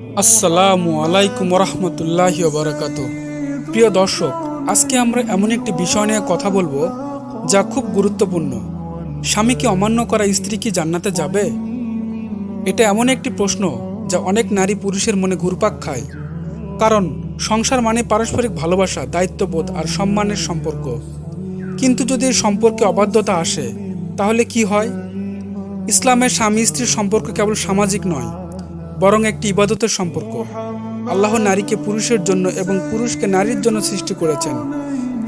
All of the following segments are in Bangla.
আসসালামু আলাইকুম রহমতুল্লাহ বারাকাত প্রিয় দর্শক, আজকে আমরা এমন একটি বিষয় নিয়ে কথা বলব যা খুব গুরুত্বপূর্ণ। স্বামীকে অমান্য করা স্ত্রী কি জান্নাতে যাবে? এটা এমন একটি প্রশ্ন যা অনেক নারী পুরুষের মনে ঘুরপাক খায়। কারণ সংসার মানে পারস্পরিক ভালোবাসা, দায়িত্ববোধ আর সম্মানের সম্পর্ক। কিন্তু যদি সম্পর্কে অবাধ্যতা আসে, তাহলে কি হয়? ইসলামের স্বামী স্ত্রীর সম্পর্ক কেবল সামাজিক নয় বরং একটি ইবাদতের সম্পর্ক। আল্লাহ নারীকে পুরুষের জন্য এবং পুরুষকে নারীর জন্য সৃষ্টি করেছেন,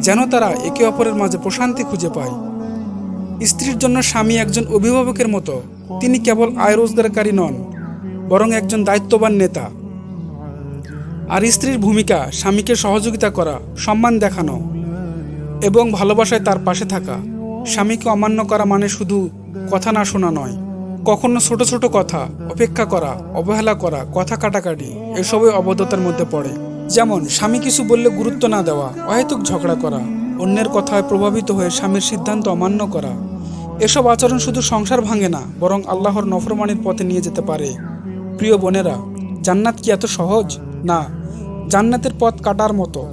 যেন তারা একে অপরের মাঝে প্রশান্তি খুঁজে পায়। স্ত্রীর জন্য স্বামী একজন অভিভাবকের মতো, তিনি কেবল আয় রোজগারকারী নন, বরং একজন দায়িত্ববান নেতা। আর স্ত্রীর ভূমিকা, স্বামীকে সহযোগিতা করা, সম্মান দেখানো এবং ভালোবাসায় তার পাশে থাকা, স্বামীকে অমান্য করা মানে শুধু কথা না শোনা নয়। কখনো ছোট ছোট কথা, অপেক্ষা করা, অবহেলা করা, কথা কাটাকাটি, এসবই অবদতার মধ্যে পড়ে। যেমন, স্বামী কিছু বললে গুরুত্ব না দেওয়া, অহেতুক ঝগড়া করা, অন্যের কথায় প্রভাবিত হয়ে স্বামীর সিদ্ধান্ত অমান্য করা। এসব আচরণ শুধু সংসার ভাঙে না, বরং আল্লাহর নফরমানির পথে নিয়ে যেতে পারে। প্রিয় বোনেরা, জান্নাত কি এত সহজ? না, জান্নাতের পথ কাটার মতো।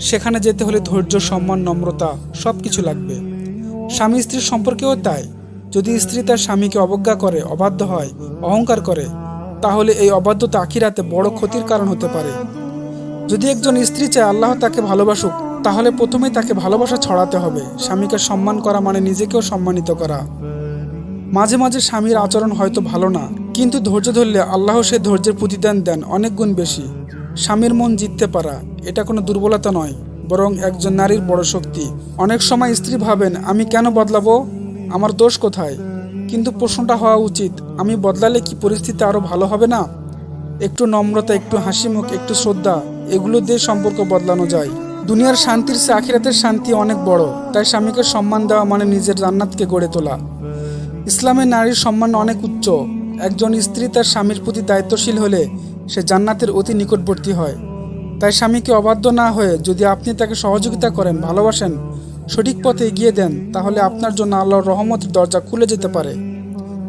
সেখানে যেতে হলে ধৈর্য, সম্মান, নম্রতা সব কিছু লাগবে। স্বামী স্ত্রীর সম্পর্কেও তাই। যদি স্ত্রী তার স্বামীকে অবজ্ঞা করে, অবাধ্য হয়, অহংকার করে, তাহলে এই অবাধ্যতা আখিরাতে বড় ক্ষতির কারণ হতে পারে। যদি একজন স্ত্রী চায় আল্লাহ তাকে ভালোবাসুক, তাহলে প্রথমেই তাকে ভালোবাসা ছড়াতে হবে। স্বামীকে সম্মান করা মানে নিজেকেও সম্মানিত করা। মাঝে মাঝে স্বামীর আচরণ হয়তো ভালো না, কিন্তু ধৈর্য ধরলে আল্লাহ সে ধৈর্যের প্রতিদান দেন অনেক গুণ বেশি। স্বামীর মন জিততে পারা, এটা কোনো দুর্বলতা নয়, বরং একজন নারীর বড় শক্তি। অনেক সময় স্ত্রী ভাবেন, আমি কেন বদলাবো? আমার দোষ কোথায়? কিন্তু প্রশ্নটা হওয়া উচিত, আমি বদলালে কি পরিস্থিতি আরও ভালো হবে না? একটু নম্রতা, একটু হাসি মুখ, একটু শ্রদ্ধা, এগুলো দিয়ে সম্পর্ক বদলানো যায়। দুনিয়ার শান্তির চেয়ে আখিরাতের শান্তি অনেক বড়, তাই স্বামীকে সম্মান দেওয়া মানে নিজের জান্নাতকে গড়ে তোলা। ইসলামে নারীর সম্মান অনেক উচ্চ, একজন স্ত্রী তার স্বামীর প্রতি দায়িত্বশীল হলে সে জান্নাতের অতি নিকটবর্তী হয়। তাই স্বামীকে অবাধ্য না হয়ে যদি আপনি তাকে সহযোগিতা করেন, ভালোবাসেন সঠিক পথে এগিয়ে দেন, তাহলে আপনার জন্য আল্লাহর রহমতের দরজা খুলে যেতে পারে।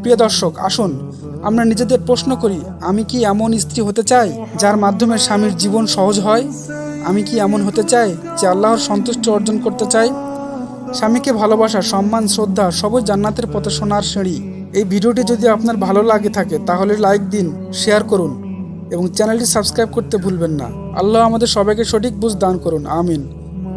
প্রিয় দর্শক, আসুন, আমরা নিজেদের প্রশ্ন করি, আমি কি এমন স্ত্রী হতে চাই, যার মাধ্যমে স্বামীর জীবন সহজ হয়? আমি কি এমন হতে চাই, যে আল্লাহর সন্তুষ্ট অর্জন করতে চাই? স্বামীকে ভালোবাসা, সম্মান, শ্রদ্ধা সবই জান্নাতের পথে সোনার সিঁড়ি। এই ভিডিওটি যদি আপনার ভালো লাগে থাকে, তাহলে লাইক দিন, শেয়ার করুন এবং চ্যানেলটি সাবস্ক্রাইব করতে ভুলবেন না। আল্লাহ আমাদের সবাইকে সঠিক বুঝ দান করুন, আমিন।